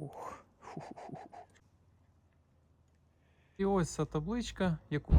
Ух. Ху-ху-ху. І ось ця табличка, яку.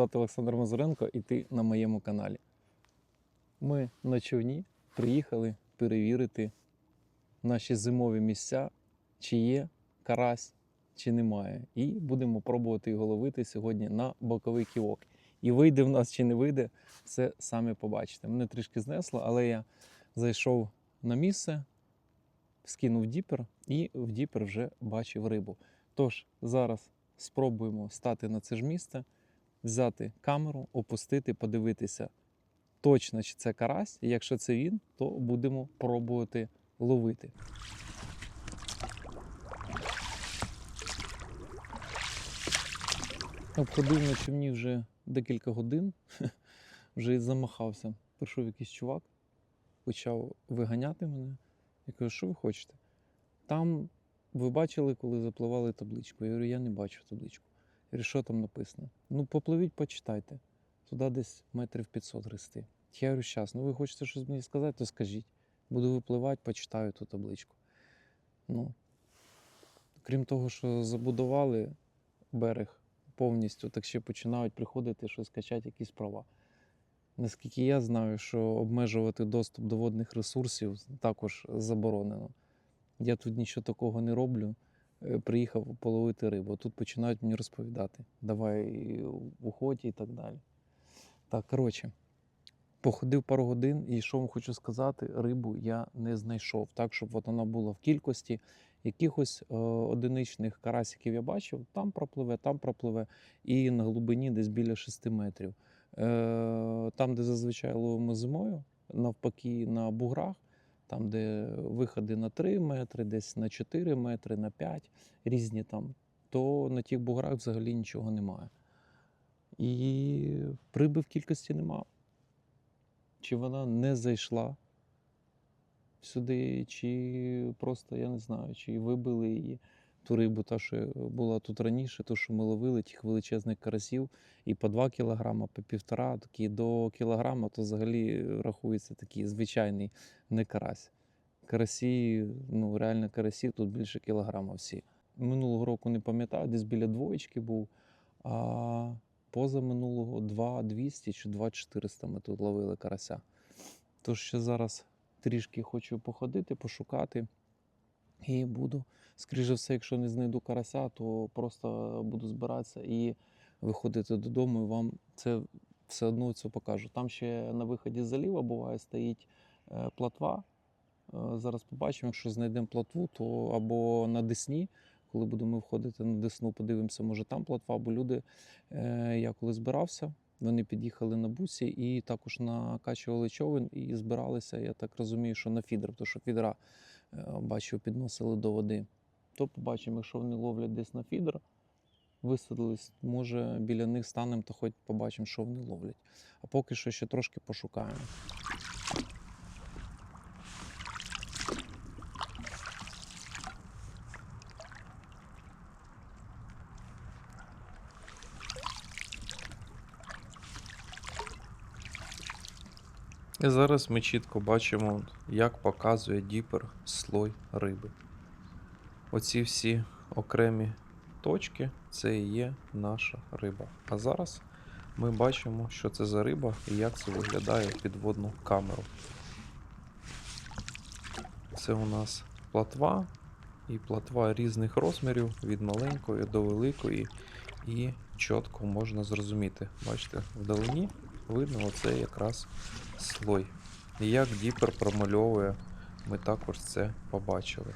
Звати Олександр Мазуренко і ти на моєму каналі. Ми на човні приїхали перевірити наші зимові місця, чи є карась, чи немає. І будемо пробувати його ловити сьогодні на боковий ківок. І вийде в нас чи не вийде, це самі побачите. Мене трішки знесло, але я зайшов на місце, скинув діпер і в діпер вже бачив рибу. Тож зараз спробуємо стати на це ж місце, взяти камеру, опустити, подивитися точно, чи це карась. І якщо це він, то будемо пробувати ловити. Обходив на човні вже декілька годин, вже і замахався. Прийшов якийсь чувак, почав виганяти мене. Я кажу, що ви хочете? Там ви бачили, коли запливали табличку? Я говорю, я не бачу табличку. Говорю, що там написано? Ну, попливіть, почитайте. Туди десь метрів 500 грести. Я говорю, щас, ну ви хочете щось мені сказати, то скажіть. Буду випливати, почитаю ту табличку. Ну, крім того, що забудували берег повністю, так ще починають приходити щось качати якісь права. Наскільки я знаю, що обмежувати доступ до водних ресурсів також заборонено. Я тут нічого такого не роблю. Е, Приїхав половити рибу. Тут починають мені розповідати. Давай уходь і так далі. Так, коротше, походив пару годин, і що вам хочу сказати, рибу я не знайшов. Так, щоб от вона була в кількості. Якихось е, одиничних карасиків я бачив, там пропливе, там пропливе, і на глибині десь біля 6 метрів. Е, там, де зазвичай ловимо зимою, навпаки, на буграх, там, де виходи на 3 метри, десь на 4 метри, на 5, різні там, то на тих буграх взагалі нічого немає. І риби в кількості нема. Чи вона не зайшла сюди, чи просто, я не знаю, чи вибили її ту рибу, та, що була тут раніше, то, що ми ловили, тих величезних карасів, і по 2 кілограма, по півтора, такі до кілограма, то взагалі рахується такий звичайний не карась. Карасі, ну реально карасі тут більше кілограма всі. Минулого року не пам'ятаю, десь біля двоєчки був. А поза минулого 2200 чи 2400 ми тут ловили карася. Тож ще зараз трішки хочу походити, пошукати. І буду, скоріше все, якщо не знайду карася, то просто буду збиратися і виходити додому, і вам це все одно це покажу. Там ще на виході з заліва буває стоїть е, платва. Е, Зараз побачимо, якщо знайдемо платву, то або на Десні, коли будемо входити на Десну, подивимося, може там платва, бо люди, е, я коли збирався, вони під'їхали на бусі і також накачували човен і збиралися, я так розумію, що на фідер, тому що фідера е, бачив, підносили до води. То побачимо, якщо вони ловлять десь на фідер, висадились, може біля них станемо то хоч побачимо, що вони ловлять. А поки що ще трошки пошукаємо. І зараз ми чітко бачимо, як показує діпер слой риби. Оці всі окремі точки це і є наша риба. А зараз ми бачимо, що це за риба і як це виглядає в підводну камеру. Це у нас платва, і платва різних розмірів від маленької до великої, і чітко можна зрозуміти. Бачите, вдалині видно оце якраз слой. І як діпер промальовує, ми також це побачили.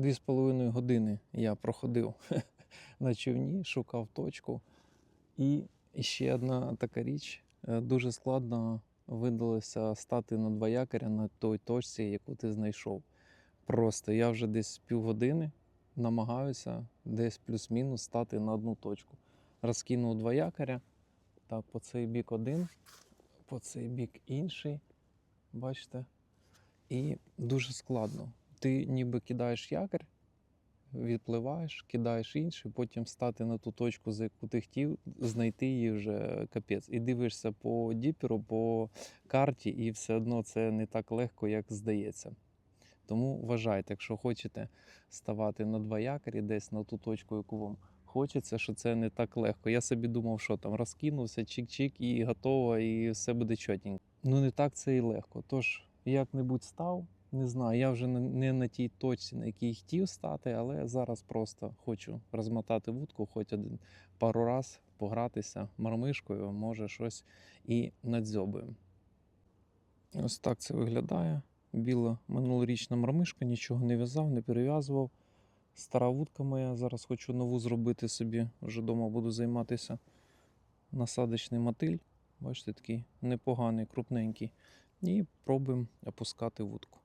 Дві з половиною години я проходив на човні, шукав точку. І ще одна така річ. е, Дуже складно видалося стати на два якоря на той точці, яку ти знайшов. Просто я вже десь півгодини намагаюся десь плюс-мінус стати на одну точку. Розкинув два якоря. Так, по цей бік один, по цей бік інший. Бачите? І дуже складно. Ти ніби кидаєш якорь, відпливаєш, кидаєш інший, потім стати на ту точку, за яку ти хотів, знайти її вже капець. І дивишся по діперу, по карті, і все одно це не так легко, як здається. Тому вважайте, якщо хочете ставати на два якорі десь на ту точку, яку вам хочеться, що це не так легко. Я собі думав, що там розкинувся, чик-чик, і готово, і все буде чотенько. Ну не так це і легко. Тож як-небудь став, не знаю, я вже не- на тій точці, на якій хотів стати, але зараз просто хочу розмотати вудку, хоч один пару раз погратися мармишкою, може щось і надзьобуємо. Ось так це виглядає. біла минулорічна мармишка, нічого не в'язав, не перев'язував. Стара вудка моя. Зараз хочу нову зробити собі. Вже вдома буду займатися. Насадочний мотиль. Бачите, такий непоганий, крупненький. І пробуємо опускати вудку.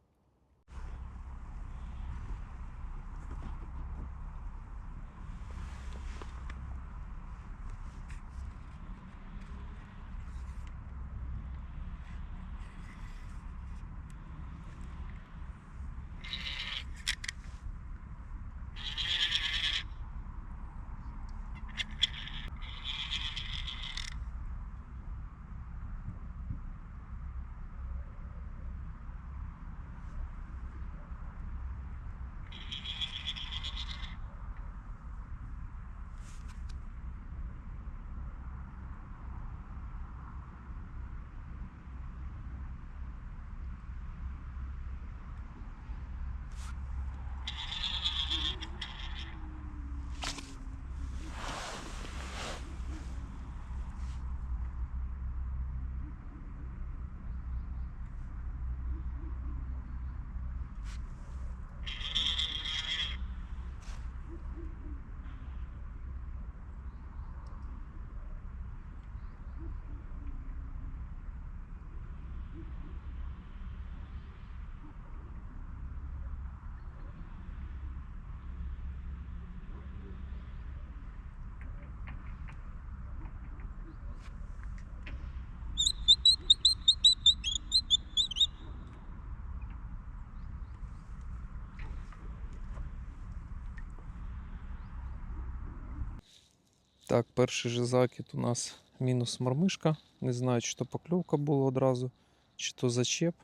Так, перший же закид у нас мінус мармишка. Не знаю, чи то покльовка була одразу, чи то зачеп.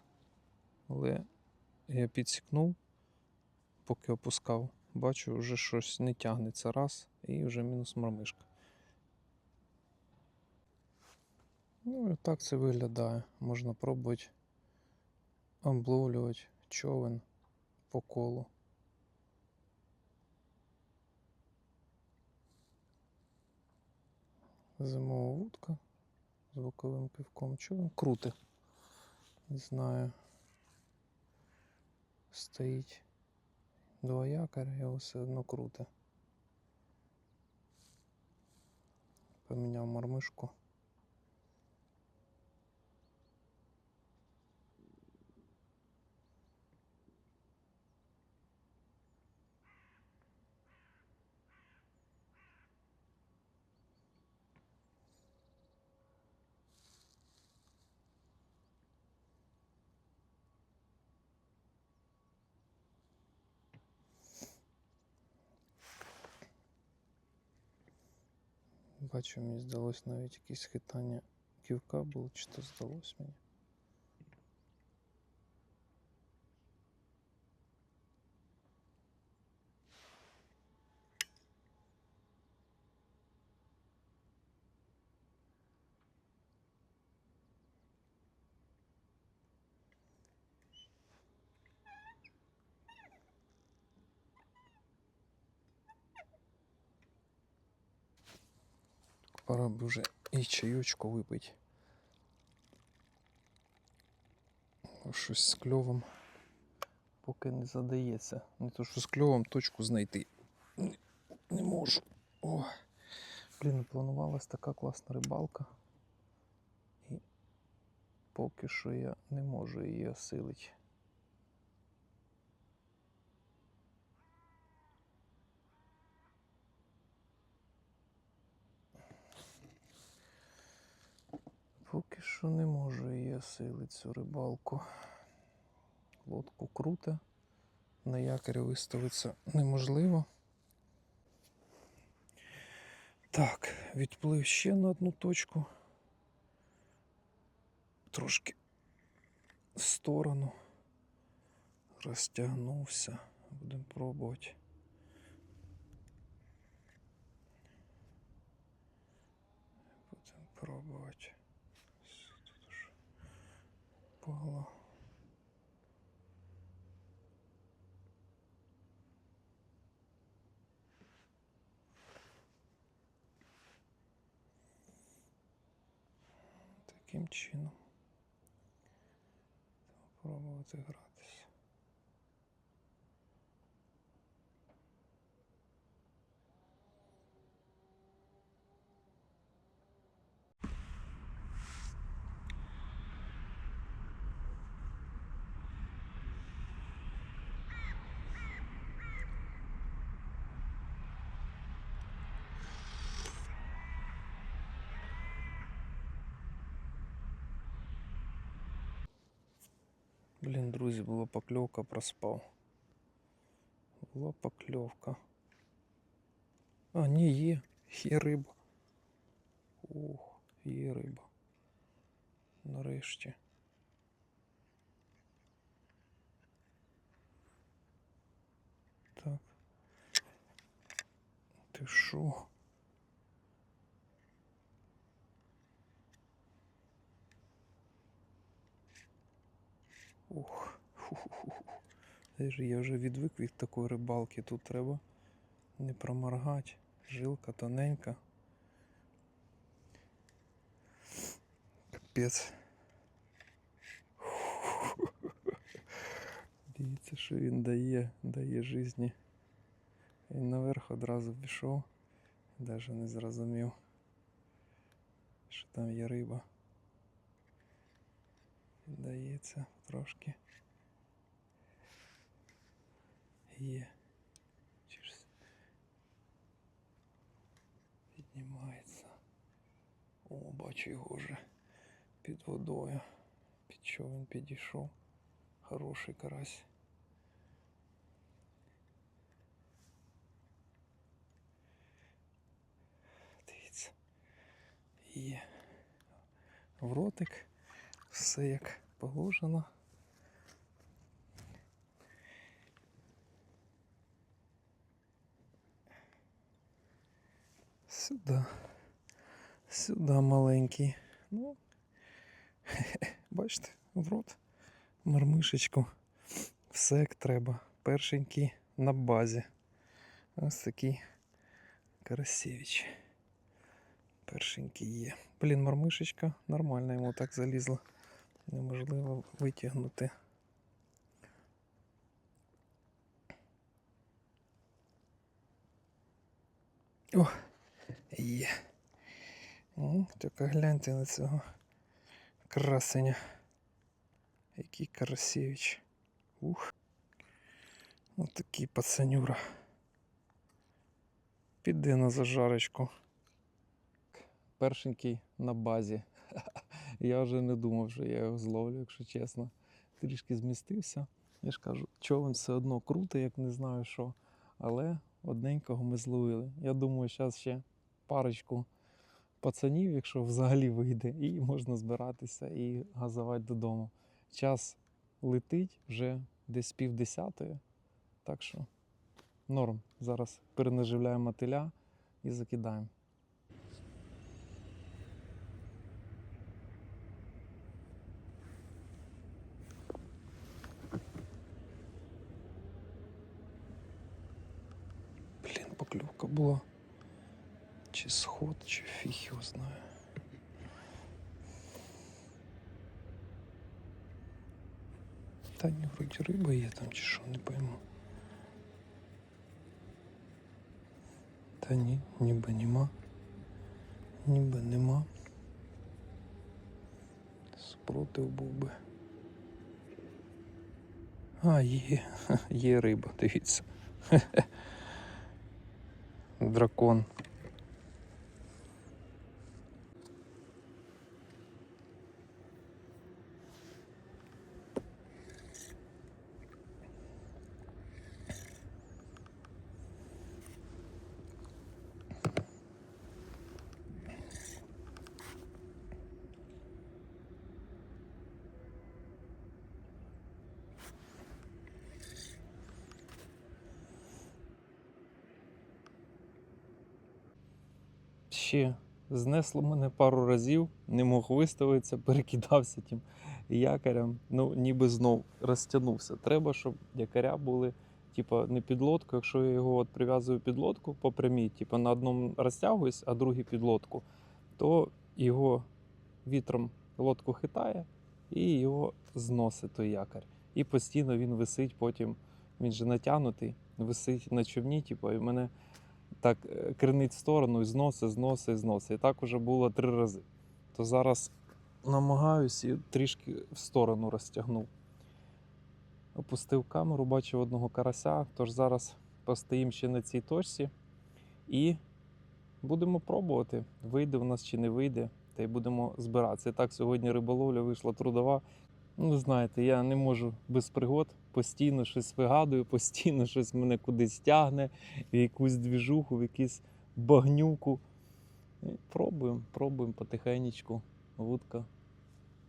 Але я підсікнув, поки опускав. Бачу, вже щось не тягнеться раз, і вже мінус мармишка. Ну і так це виглядає. Можна пробувати обловлювати човен по колу. Зимова вудка з боковим півком. Човен крути. Не знаю. Стоїть два якоря, його все одно круте. Поміняв мармишку. Бачу, мені здалось навіть якесь хитання ківка було, чи то здалось мені. Пора б вже і чайочку випити. Щось з кльовом поки не задається. Не то що з кльовом точку знайти. Не, не можу. О. Блін, планувалась така класна рибалка. І поки що я не можу її осилити. Що не можу її осилити цю рибалку. Лодку круто. На якорі виставитися неможливо. Так, відплив ще на одну точку. Трошки в сторону. Розтягнувся. Будемо пробувати. Будемо пробувати. Пало. Таким чином. Пробувати гратися. Блін, друзі, була покльовка, проспав. Була покльовка. А, ні, є. Є риба. Ох, є риба. Нарешті. Так. Ти що? Ух. Фу-фу-фу. Я вже відвик від такої рибалки. Тут треба не проморгати. Жилка тоненька. Капець. Дивіться, що він дає, дає житті. Він наверх одразу пішов. Навіть не зрозумів, що там є риба. Дається трошки. Є. Чирс. Піднімається. О, бачу його вже під водою. Під що він підійшов. Хороший карась. Дивіться. Є. В ротик. Все як положено. Сюди. Сюди маленький. Ну, бачите, в рот. Мармишечку. Все як треба. Першенький на базі. Ось такий Карасевич. Першенький є. Блін, мармишечка нормально йому так залізла. Неможливо витягнути. О, є. Тільки гляньте на цього красеня. Який Карасевич. Ух. Ось такий пацанюра. Піде на зажарочку. Першенький на базі. Я вже не думав, що я його зловлю, якщо чесно. Трішки змістився. Я ж кажу, човен все одно круто, як не знаю що. Але одненького ми зловили. Я думаю, зараз ще парочку пацанів, якщо взагалі вийде, і можна збиратися і газувати додому. Час летить вже десь півдесятої. Так що норм. Зараз перенаживляємо мотиля і закидаємо. Блін, покльовка була. Чи сход, чи фіг його знає. Та ні, вроді риба є там чи що, не пойму. Та ні, ніби нема. Ніби нема. Спротив був би. А, є, є риба, дивіться. Дракон. Ще знесло мене пару разів, не мог виставитися, перекидався тим якорем. Ну, ніби знов розтягнувся. Треба, щоб якоря були, типа, не під лодку. Якщо я його от прив'язую під лодку по прямій, типа на одному розтягуюсь, а другий під лодку, то його вітром лодку хитає, і його зносить той якорь. І постійно він висить потім, він же натягнутий, висить на човні, типу, і мене так е, кренить в сторону і зносить, зносить, зносить. І так уже було три рази. То зараз намагаюсь і трішки в сторону розтягнув. Опустив камеру, бачив одного карася, тож зараз постоїмо ще на цій точці і будемо пробувати, вийде в нас чи не вийде, та й будемо збиратися. І так, сьогодні риболовля вийшла трудова. Ну, знаєте, я не можу без пригод, постійно щось вигадую, постійно щось мене кудись тягне, в якусь двіжуху, в якусь багнюку. І пробуємо, пробуємо потихенечку. Вудка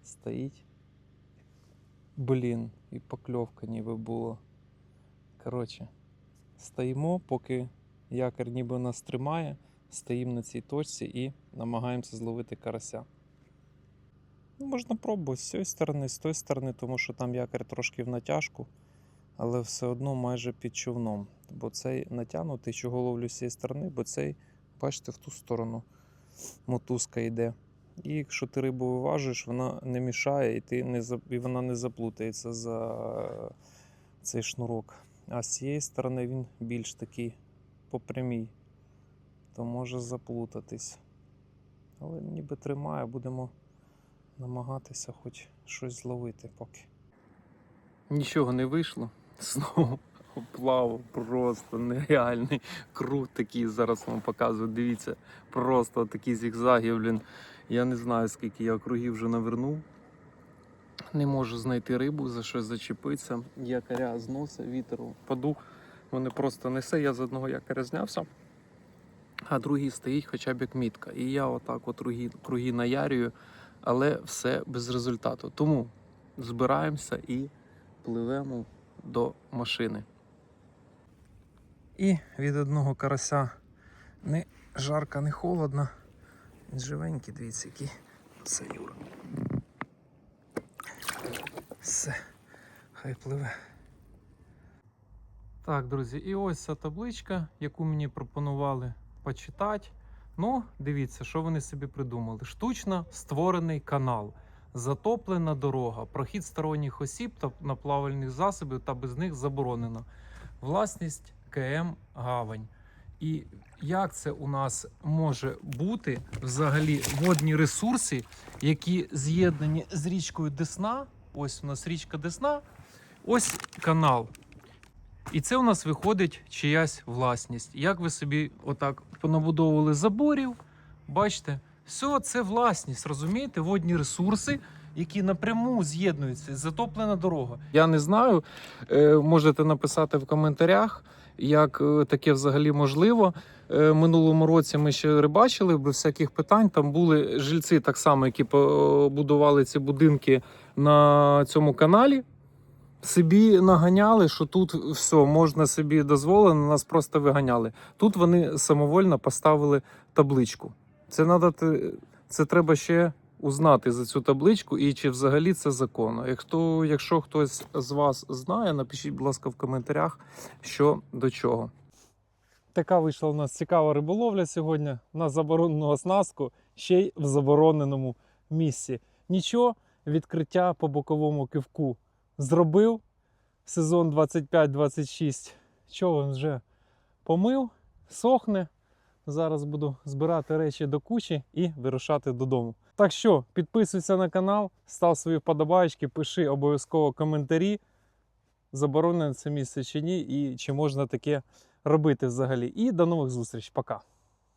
стоїть. Блін, і покльовка ніби була. Коротше, стоїмо, поки якор ніби нас тримає, стоїмо на цій точці і намагаємося зловити карася. Ну, можна пробувати з цієї сторони, з тої сторони, тому що там якорь трошки в натяжку, але все одно майже під човном. Бо цей натягнутий, чого ловлю з цієї сторони, бо цей, бачите, в ту сторону мотузка йде. І якщо ти рибу виважуєш, вона не мішає і, ти не, і вона не заплутається за цей шнурок. А з цієї сторони він більш такий по прямій, то може заплутатись. Але ніби тримає, будемо намагатися хоч щось зловити поки. Нічого не вийшло. Знову плав просто нереальний круг такий. Зараз вам показую. Дивіться, просто такі зігзаги, блін. Я не знаю, скільки я кругів вже навернув. Не можу знайти рибу, за щось зачепитися. Якоря зносить, вітер подух. Вони просто несе. Я з одного якоря знявся, а другий стоїть хоча б як мітка. І я отак от круги наярюю, але все без результату. Тому збираємося і пливемо до машини. І від одного карася не жарко, не холодно. Він живенький, дивіться, який. Це Юра. Все, хай пливе. Так, друзі, і ось ця табличка, яку мені пропонували почитати. Ну, дивіться, що вони собі придумали. Штучно створений канал, затоплена дорога, прохід сторонніх осіб та наплавальних засобів та без них заборонено. Власність КМ Гавань. І як це у нас може бути взагалі водні ресурси, які з'єднані з річкою Десна? Ось у нас річка Десна, ось канал. І це у нас виходить чиясь власність. Як ви собі отак понабудовували заборів, бачите, все це власність, розумієте? Водні ресурси, які напряму з'єднуються, затоплена дорога. Я не знаю. е, Можете написати в коментарях, як е, таке взагалі можливо. Е, Минулому році ми ще рибачили без всяких питань. Там були жильці, так само, які побудували ці будинки на цьому каналі. Собі наганяли, що тут все можна собі дозволено, нас просто виганяли. Тут вони самовольно поставили табличку. Це надо, це треба ще узнати за цю табличку і чи взагалі це законно. Якщо, якщо хтось з вас знає, напишіть, будь ласка, в коментарях, що до чого. Така вийшла у нас цікава риболовля сьогодні на заборонену оснастку, ще й в забороненому місці. Нічого, відкриття по боковому кивку зробив. Сезон 25-26. Човен вже помив, сохне. Зараз буду збирати речі до кучі і вирушати додому. Так що, підписуйся на канал, став свої вподобайки, пиши обов'язково коментарі. Заборонене це місце чи ні, і чи можна таке робити взагалі. І до нових зустріч. Пока.